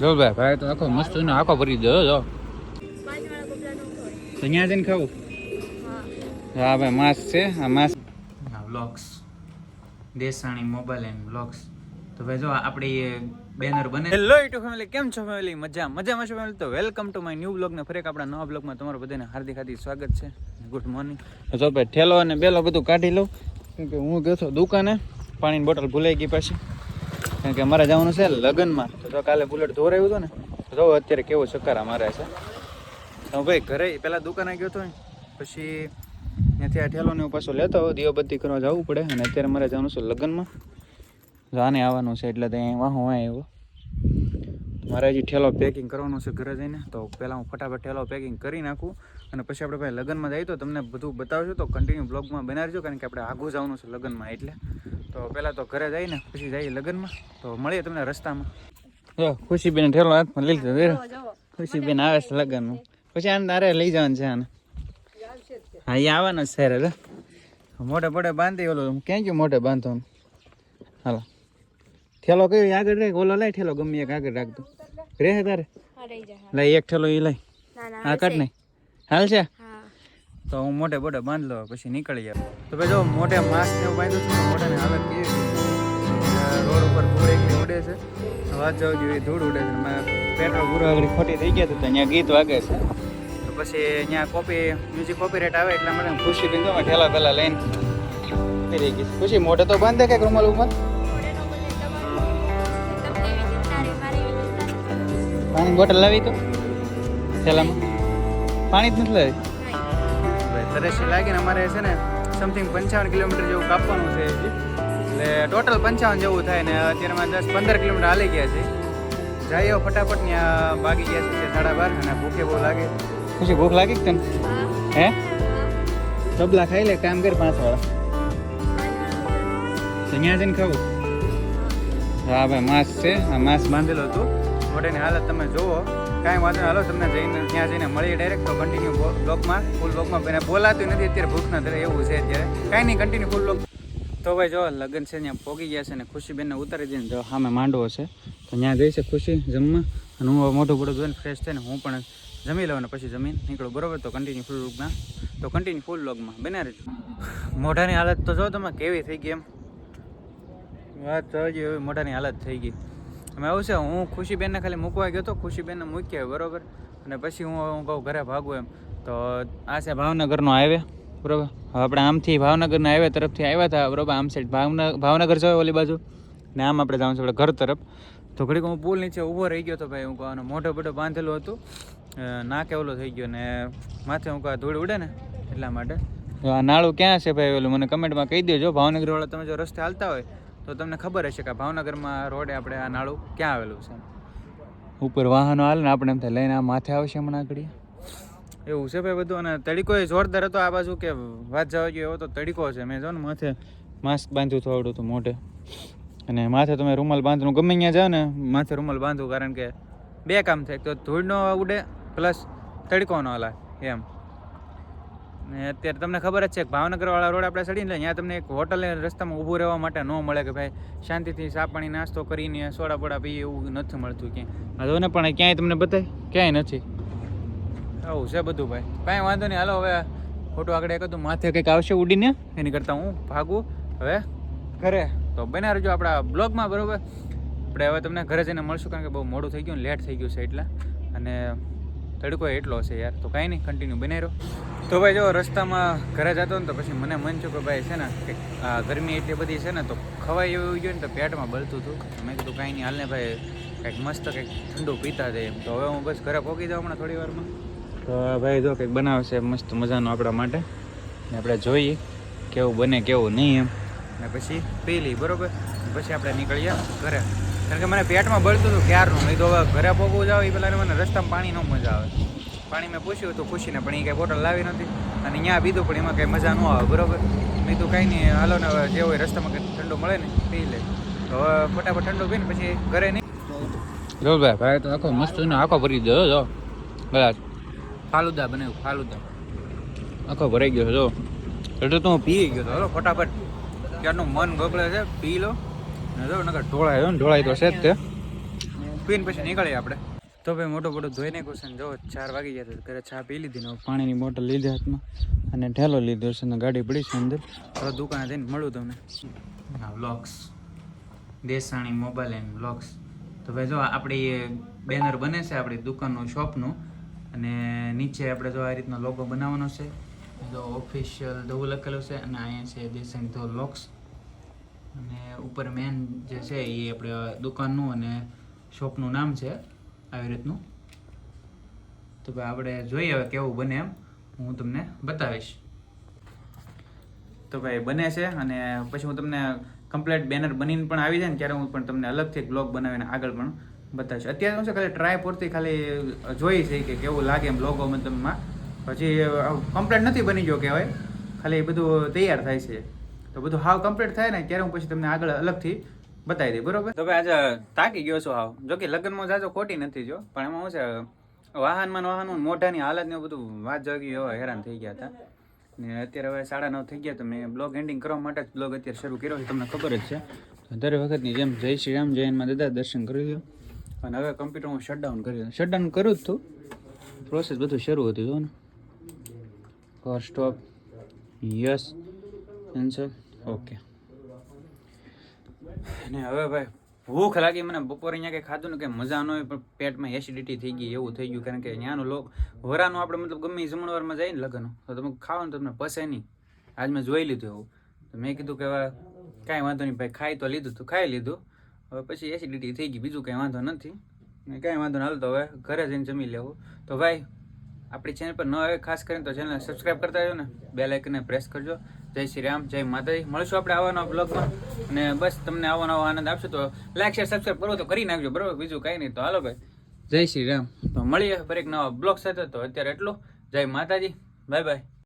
જો ભાઈ ભાઈ તો આખો મસ્ત ને આખો ભરી દો જો. અહીંયા જઈને ખાવું? હા ભાઈ માસ છે આ માસ. Vlogs Desani mobile and vlogs તો ભાઈ જો આપણી બેનર બને. હેલો યુટ્યુબ ફેમિલી કેમ છો ફેમિલી મજા મજામાં છો ફેમિલી તો welcome to my new blog ને ફરેક આપણા નવા બ્લોગમાં તમારું બધાને હાર્દિક હાર્દિક સ્વાગત છે. ગુડ મોર્નિંગ તો ભાઈ ઠેલો અને બેલો બધું કાઢી લઉં. કેમ કે હું ગયો દુકાને પાણીની બોટલ ભૂલાઈ ગઈ પાછી. કારણ કે અમારે જવાનું છે લગ્નમાં. તો કાલે બુલેટ ધોરાયું હતું ને, તો જો અત્યારે કેવો ચક્કર મારે છે. તો ભાઈ ઘરે પહેલાં દુકાને ગયો હતો પછી ત્યાંથી આ ઠેલો ને પાછો લેતો આવું બધી કરવા જવું પડે. અને અત્યારે મારે જવાનું છે લગ્નમાં. જાને આવવાનું છે એટલે ત્યાં વાહો વાય એવો મારે હજી ઠેલો પેકિંગ કરવાનો છે ઘરે જઈને. તો પહેલાં હું ફટાફટ ઠેલો પેકિંગ કરી નાખું. અને પછી આપણે ભાઈ લગ્નમાં જઈએ તો તમને બધું બતાવશું તો કન્ટિન્યુ બ્લોગમાં બનાવજો, કારણ કે આપણે આગું જવાનું છે લગ્નમાં એટલે. તો પહેલાં તો ઘરે જઈને પછી જઈએ લગ્નમાં. તો મળીએ તમને રસ્તામાં. જો ખુશીબેન ઠેલો હાથમાં લઈ લીધો ખુશીબેન આવે છે લગ્નમાં. પછી આને તારે લઈ જવાનું છે આને. હા એ આવવાનો જ છે રે મોટે મોટે બાંધી ઓલો ક્યાં ગયું મોઢે બાંધવાનું? હાલો. ઠેલો કયો આગળ રાખ ઓલો લઈ ઠેલો ગમે એક આગળ રાખતો રે તારે? હા લઈ એક ઠેલો એ લઈ ના ના હા કાઢ નહીં હાલ છે? હા તો હું મોટે મોટે બાંધ લો પછી નીકળી ગયા. તો ભાઈ જો મોટે માસ્ક એવું બાંધ્યું છે મોઢાની હાલત કેવી રોડ ઉપર ધૂળ એકલી ઉડે છે. વાત જવું જોઈએ ધૂળ ઉડે છે. પેટ્રોલ પૂરો આગળ ખોટી થઈ ગયા તો ત્યાં ગીત વાગે છે. તો પછી અહીંયા કોપી મ્યુઝિક રેટ આવે એટલે મને ખુશી બિંદુ ઠેલા પેલા લઈને રહી ગઈ ખુશી, મોઢે તો બાંધે કે રૂમાલ ઉપર. પાણી બોટલ લાવી તો? થેલામાં પાણી જ નથી લાવી? નહીં. લાગીને અમારે છે ને સમથિંગ પંચાવન કિલોમીટર જેવું કાપવાનું છે એટલે ટોટલ પંચાવન જેવું થાય ને અત્યારમાં દસ પંદર કિલોમીટર હાલી ગયા છે જઈએ ફટાફટ ત્યાં ભાગી ગયા છે સાડા બાર અને ભૂખે બહુ લાગે. પછી ભૂખ લાગી તને? હે. તબલા ખાઈ લે કામ કર પાંચ વાળા અહીંયા જઈને ખાવું. હા ભાઈ માસ છે. આ માસ બાંધેલો હતું. મોઢાની હાલત તમે જુઓ. કાંઈ વાંધો હાલો, તમને જઈને ત્યાં જઈને મળીએ ડાયરેક્ટ તો કન્ટિન્યુ બ્લોકમાં ફૂલ બ્લોકમાં એને બોલાતું નથી અત્યારે ભૂખ ના ધરે એવું છે અત્યારે. કાંઈ નહીં કન્ટિન્યુ ફૂલ બ્લોક તો ભાઈ જો, લગ્ન છે, ત્યાં પોગી ગયા છે ને ખુશીબેનને ઉતારી દઈને જો સામે માંડવો છે. તો ત્યાં જઈશે ખુશી જમવા. અને હું મોટું મોઢું જોઈને ફ્રેશ થઈને હું પણ જમી લઉં અને પછી જમીન નીકળું. બરોબર? તો કન્ટિન્યુ ફૂલ બ્લોગમાં તો કન્ટિન્યુ ફૂલ બ્લોગમાં બન્યા રહેજો. મોઢાની હાલત તો જો તમે, કેવી થઈ ગઈ એમ? વાત થઈ હવે મોઢાની હાલત થઈ ગઈ. અમે આવશે હું ખુશીબેનને ખાલી મૂકવા ગયો હતો ખુશીબેનને મૂકી બરાબર? અને પછી હું હું કહું, ઘરે ભાગું એમ. તો આ છે ભાવનગરનો હાઈવે બરાબર? હવે આપણે આમથી ભાવનગરના હાઈવે તરફથી આવ્યા હતા, બરાબર? આમ સાઈડ ભાવનગર ભાવનગર જવાય ઓલી બાજુ? ને આમ આપણે જવાનું છે આપણે ઘર તરફ. તો ઘડીક હું પુલ નીચે ઊભો રહી ગયો હતો ભાઈ, હું કહું મોટો મોટો બાંધેલું હતું. નાક ઓલો થઈ ગયો ને માથે હું કહું ધૂળ ઉડે ને એટલા માટે. આ નાળું ક્યાં છે ભાઈ ઓલું? મને કમેન્ટમાં કહી દેજો. ભાવનગર વાળા તમે જો રસ્તે હાલતા હોય તો તમને ખબર હશે કે ભાવનગરમાં રોડે આપણે આ નાળું ક્યાં આવેલું છે? ઉપર વાહનો હાલે ને આપણે એમ થાય લઈને આ માથે આવશે હમણાં આગળ. એવું છે ભાઈ બધું? અને તડીકો એ જોરદાર હતો આ બાજુ કે વાત જવા ગયો એવો તો તડીકો છે. મેં જો ને માથે માસ્ક બાંધ્યું થોડું હતું મોઢે. અને માથે તમે રૂમાલ બાંધવાનું ગમે ત્યાં જાઓ ને માથે રૂમાલ બાંધવું કારણ કે બે કામ થાય. એક તો ધૂળ ન ઉડે પ્લસ તડકો ન હલાય એમ. ને અત્યારે તમને ખબર જ છે કે ભાવનગર વાળા રોડ આપણે ચડીને ત્યાં તમને એક હોટલ રસ્તામાં ઊભું રહેવા માટે ન મળે કે ભાઈ શાંતિથી સા પાણી, નાસ્તો કરીને સોડા બોડા પીએ એવું નથી મળતું ક્યાંય. આ ને પણ ક્યાંય તમને બતાય? ક્યાંય નથી. આવું છે બધું ભાઈ. કાંઈ વાંધો નહીં. હાલો, હવે ખોટું આગળ એક હતું. માથે કંઈક આવશે ઉડીને. એની કરતાં હું ભાગું. હવે ઘરે. તો બના રહેજો આપણા બ્લોગમાં, બરાબર? આપણે હવે તમને ઘરે જઈને મળશું કારણ કે બહુ મોડું થઈ ગયું લેટ થઈ ગયું છે એટલે. અને તડકો એટલો છે યાર. તો કાંઈ નહીં કન્ટિન્યુ બનાવી રહ્યો. તો ભાઈ જો રસ્તામાં ઘરે જતો ને તો પછી મને મન છું કે ભાઈ છે ને, કે ગરમી એટલી બધી છે ને, તો ખવાય એવું ગયું ને તો પેટમાં બળતું હતું. મેં કીધું કાંઈ નહીં, હાલને ભાઈ કંઈક મસ્ત કંઈક ઠંડુ પીતા જાય એમ. તો હવે હું બસ ઘરે પહોંચી જાઉં હમણાં થોડી વારમાં. તો ભાઈ જો કંઈક બનાવશે, મસ્ત મજાનું આપણા માટે. ને આપણે જોઈએ કેવું બને કેવું નહીં એમ. ને પછી પી લઈ બરોબર પછી આપણે નીકળીએ ઘરે. કારણ કે મને પેટમાં બળતું હતું ક્યારનું? મેં તો હવે ઘરે પહોંચવું જાવ એ પહેલાં મને રસ્તામાં પાણી ન મજા આવે. પાણી મેં પૂછ્યું હતું ખુશીને પણ એ કાંઈ બોટલ લાવી નથી અને અહીંયા પીધું પણ એમાં કાંઈ મજા ન આવે બરોબર? મેં તો કાંઈ નહીં હાલો ને જે હોય રસ્તામાં કંઈ ઠંડુ મળે ને પી લે. તો હવે ફટાફટ ઠંડુ પીને પછી ઘરે નહીં જો ભાઈ ભાઈ તો આખો મસ્ત આખો ભરી દો જો. બરાબર. ફાલુદા બનાવ્યું ફાલુદા. આખો ભરાઈ ગયો જો. એટલે તો હું પી ગયો હતો હલો ફટાફટ. ક્યારનું મન ગબડે છે પી લો. ને જો, નકર ઢોળાય જો ઢોળાય તો છે જ તે. પીને પછી નીકળીએ આપણે. તો ભાઈ મોટો મોટો ધોઈ નાખ્યું છે જો, ચાર વાગી ગયા તો ઘરે ચા પી લીધી પાણીની બોટલ લીધી હાથમાં અને ઠેલો લીધો છે ને ગાડી પડી છે અંદર. તો દુકાને જઈને મળું તમને. Vlogs Desani mobile and vlogs તો ભાઈ જો આપણી બેનર બને છે આપણી દુકાનનું શોપનું અને નીચે આપણે જો આ રીતનો લોગો બનાવવાનો છે. જો ઓફિશિયલ દવું લખેલું છે અને અહીંયા છે દેસાણી ધો વ્લોગ્સ અને ઉપર મેન જે છે એ આપણે દુકાનનું અને શોપનું નામ છે આવી રીતનું. તો ભાઈ આપણે જોઈએ હવે કેવું બને એમ. હું તમને બતાવીશ. તો ભાઈ બને છે અને પછી હું તમને કમ્પ્લેટ બેનર બનીને પણ આવી જાય ને ત્યારે હું પણ તમને અલગથી બ્લોગ બનાવીને આગળ પણ બતાવીશ. અત્યારે શું છે, ખાલી ટ્રાય પૂરતી ખાલી જોઈ છે કે કેવું લાગે એમ લોગો મતલબમાં પછી કમ્પ્લેટ નથી બની ગયો કહેવાય. ખાલી એ બધું તૈયાર થાય છે. તો બધું હાવ કમ્પ્લીટ થાય ને ત્યારે હું પછી તમને આગળ અલગથી બતાવી દઈ બરોબર? તો ભાઈ આજે તાકી ગયો છો હાવ. જો કે લગ્નમાં જાજો ખોટી નથી જો, પણ એમાં શું છે, વાહનમાં વાહનમાં મોઢાની હાલત ને બધું વાત જોગી એવા હેરાન થઈ ગયા હતા. ને અત્યારે હવે સાડા નવ થઈ ગયા, તો મેં બ્લોગ એન્ડિંગ કરવા માટે જ બ્લોગ અત્યારે શરૂ કર્યો છે, તમને ખબર જ છે. દર વખતની જેમ જય શ્રી રામ જયનમાં દાદા, દર્શન કરી લ્યો. અને હવે કમ્પ્યુટર હું શટડાઉન કરી દઉં. શટડાઉન કરું જ તું પ્રોસેસ બધું શરૂ હતું જો ને. First stop yes cancel okay. અને હવે ભાઈ, ભૂખ લાગી મને બપોરે અહીંયા કંઈ ખાધું ને કંઈ મજા ન હોય, પણ પેટમાં એસિડિટી થઈ ગઈ, એવું થઈ ગયું. કારણ કે ત્યાંનું લોક વરાનું આપણે મતલબ ગમે જમણવારમાં જાય ને લગ્ન, તો તમે ખાઓ ને તમને પસે નહીં. આજ મેં જોઈ લીધું એવું. તો મેં કીધું કે કાંઈ વાંધો નહીં ભાઈ, ખાઈ તો લીધું તો, ખાઈ લીધું. હવે પછી એસિડિટી થઈ ગઈ, બીજું કાંઈ વાંધો નથી. ને કાંઈ વાંધો ના તો હવે ઘરે જઈને જમી લેવું. તો ભાઈ, આપણી ચેનલ પર ન આવે ખાસ કરીને તો ચેનલને સબસ્ક્રાઈબ કરતા રહ્યો ને બે લાઇકને પ્રેસ કરજો. જય શ્રી રામ, જય માતાજી. મળશું આપણે આવવાના બ્લોગમાં અને બસ, તમને આવો નવો આનંદ આપશો. તો લાઈક શેર સબસ્ક્રાઈબ કરો તો કરી નાખજો, બરોબર? બીજું કાંઈ નહીં. તો હાલો ભાઈ. જય શ્રી રામ. તો મળીએ ફરી એક નવા બ્લોગ સાથે. તો અત્યારે એટલું. જય માતાજી. Bye bye